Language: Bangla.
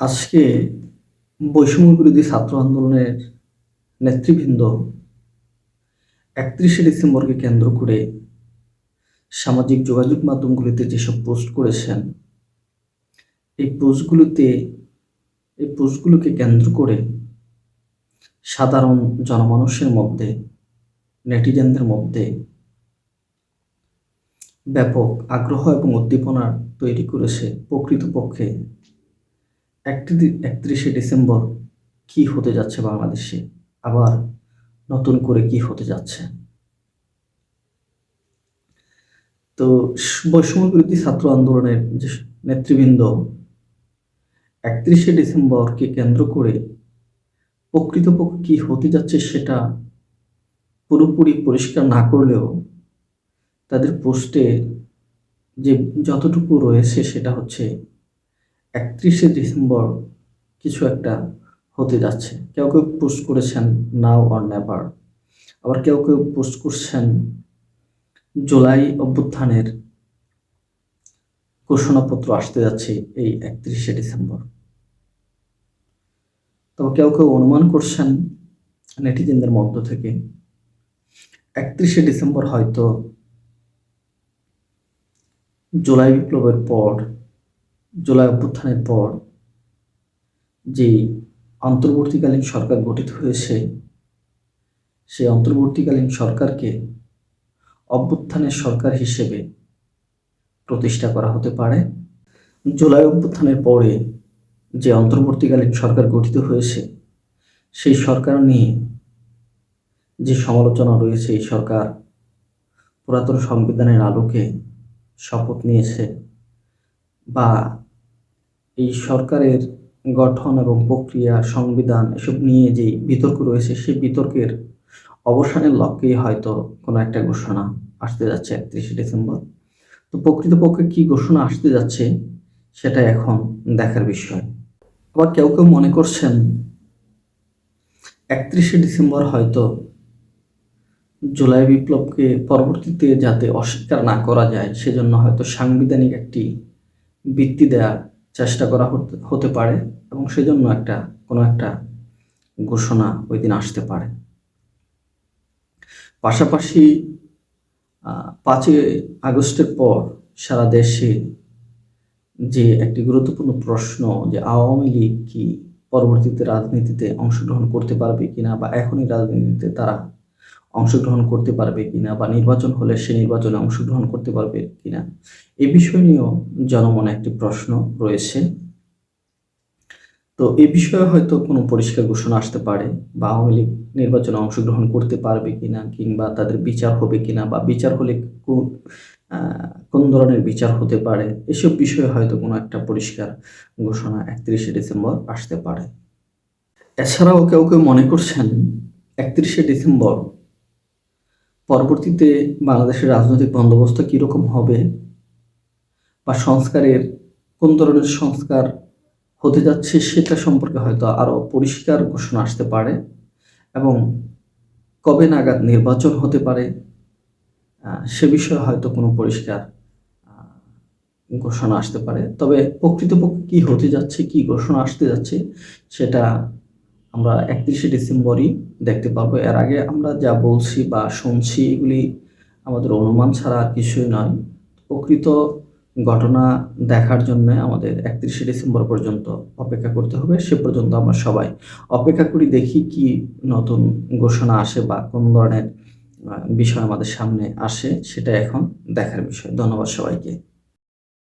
আজকে বৈষম্য বিরোধী ছাত্র আন্দোলনের নেতৃবৃন্দ একত্রিশে ডিসেম্বরকে কেন্দ্র করে সামাজিক যোগাযোগ মাধ্যমগুলিতে যেসব পোস্ট করেছেন, এই পোস্টগুলোতে, এই পোস্টগুলোকে কেন্দ্র করে সাধারণ জনমানুষের মধ্যে, নেটিজেনদের মধ্যে ব্যাপক আগ্রহ এবং উদ্দীপনা তৈরি করেছে প্রকৃতপক্ষে একত্রিশে ডিসেম্বর কি হতে যাচ্ছে বাংলাদেশে? আবার নতুন করে কি হতে যাচ্ছে? তো বৈষম্য বিরোধী ছাত্র আন্দোলনের যে নেতৃবৃন্দ, একত্রিশে ডিসেম্বরকে কেন্দ্র করে প্রকৃতপক্ষে কি হতে যাচ্ছে সেটা পুরোপুরি পরিষ্কার না করলেও তাদের পোস্টে যে যতটুকু রয়েছে সেটা হচ্ছে একত্রিশে ডিসেম্বর কিছু একটা হতে যাচ্ছে। কেউ কেউ পোস্ট করেছেন, নাও অর নেভার। আবার কেউ কেউ পোস্ট করছেন, জুলাই অভ্যুত্থানের ঘোষণাপত্র আসতে যাচ্ছে এই একত্রিশে ডিসেম্বর। তবে কেউ কেউ অনুমান করছেন নেটিজেনদের মধ্য থেকে, একত্রিশে ডিসেম্বর হয়তো জুলাই বিপ্লবের পর জুলাই অভ্যুত্থানের পর যে অন্তর্বর্তীকালীন সরকার গঠিত হয়েছে, সেই অন্তর্বর্তীকালীন সরকারকে অভ্যুত্থানের সরকার হিসেবে প্রতিষ্ঠা করা হতে পারে। জুলাই অভ্যুত্থানের পরে যে অন্তর্বর্তীকালীন সরকার গঠিত হয়েছে, সেই সরকার নিয়ে যে সমালোচনা রয়েছে, এই সরকার পুরাতন সংবিধানের আলোকে শপথ নিয়েছে বা এই সরকারের গঠন এবং প্রক্রিয়া, সংবিধান এসব নিয়ে যে বিতর্ক রয়েছে, সেই বিতর্কের অবসানের লক্ষ্যেই হয়তো কোনো একটা ঘোষণা আসতে যাচ্ছে একত্রিশে ডিসেম্বর। তো প্রকৃতপক্ষে কি ঘোষণা আসতে যাচ্ছে, সেটা এখন দেখার বিষয়। আবার কেউ কেউ মনে করছেন একত্রিশে ডিসেম্বর হয়তো জুলাই বিপ্লবকে পরবর্তীতে যাতে অস্বীকার না করা যায়, সেজন্য হয়তো সাংবিধানিক একটি বৃত্তি দেওয়ার চেষ্টা করা হতে পারে এবং সেজন্য একটা, কোনো একটা ঘোষণা ওই দিন আসতে পারে। পাশাপাশি পাঁচই আগস্টের পর সারা দেশে যে একটি গুরুত্বপূর্ণ প্রশ্ন যে আওয়ামী লীগ কি পরবর্তীতে রাজনীতিতে অংশগ্রহণ করতে পারবে কিনা বা এখনই রাজনীতিতে তারা অংশগ্রহণ করতে পারবে কিনা বা নির্বাচন হলে সে নির্বাচনে অংশগ্রহণ করতে পারবে কিনা? এ বিষয় নিয়েও জনমনে একটি প্রশ্ন রয়েছে। তো এই বিষয়ে হয়তো কোনো পরিষ্কার ঘোষণা আসতে পারে বা আওয়ামী লীগ নির্বাচনে অংশগ্রহণ করতে পারবে কিনা কিংবা তাদের বিচার হবে কিনা বা বিচার হলে কোন কোন ধরনের বিচার হতে পারে? এসব বিষয়ে হয়তো কোনো একটা পরিষ্কার ঘোষণা একত্রিশে ডিসেম্বর আসতে পারে। এছাড়াও কেউ কেউ মনে করছেন একত্রিশে ডিসেম্বর পরবর্তীতে বাংলাদেশের রাজনৈতিক বন্দোবস্ত কীরকম হবে বা সংস্কারের কোন ধরনের সংস্কার হতে যাচ্ছে সেটা সম্পর্কে হয়তো আরও পরিষ্কার ঘোষণা আসতে পারে এবং কবে নাগাদ নির্বাচন হতে পারে সে বিষয়ে হয়তো কোনো পরিষ্কার ঘোষণা আসতে পারে। তবে প্রকৃতপক্ষে কী হতে যাচ্ছে, কি ঘোষণা আসতে যাচ্ছে সেটা আমরা একত্রিশে ডিসেম্বরই দেখতে পাবো। এর আগে আমরা যা বলছি বা শুনছি এগুলি আমাদের অনুমান ছাড়া আর কিছুই নয়। প্রকৃত ঘটনা দেখার জন্য আমাদের একত্রিশে ডিসেম্বর পর্যন্ত অপেক্ষা করতে হবে। সে পর্যন্ত আমরা সবাই অপেক্ষা করি, দেখি কি নতুন ঘোষণা আসে বা কোন ধরনের বিষয় আমাদের সামনে আসে সেটা এখন দেখার বিষয়। ধন্যবাদ সবাইকে।